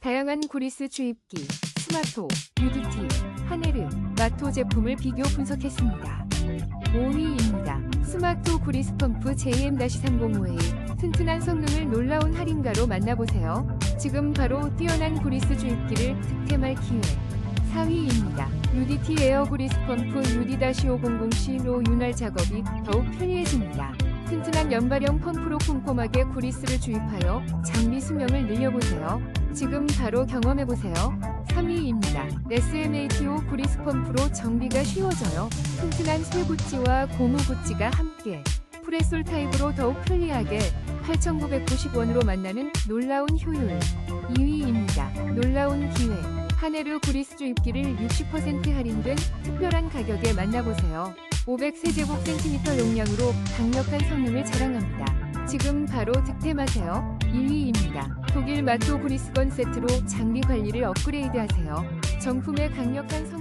다양한 구리스 주입기, 스마토, UDT, 하네르, 마토 제품을 비교 분석했습니다. 5위입니다. 스마토 구리스 펌프 JM-305A 튼튼한 성능을 놀라운 할인가로 만나보세요. 지금 바로 뛰어난 구리스 주입기를 득템할 기회. 4위입니다. UDT 에어 구리스 펌프 UD-500C로 윤활 작업이 더욱 편리해집니다. 연발형 펌프로 꼼꼼하게 구리스를 주입하여 장비 수명을 늘려보세요. 지금 바로 경험해보세요. 3위입니다. SMATO 구리스 펌프로 정비가 쉬워져요. 튼튼한 쇠구찌와 고무구찌가 함께 프레솔 타입으로 더욱 편리하게 8,990원으로 만나는 놀라운 효율. 2위입니다. 놀라운 기회. 하네르 구리스 주입기를 60% 할인된 특별한 가격에 만나보세요. 500세제곱센티미터 용량으로 강력한 성능을 자랑합니다. 지금 바로 득템하세요. 1위입니다. 독일 마토 구리스건 세트로 장비 관리를 업그레이드하세요. 정품의 강력한 성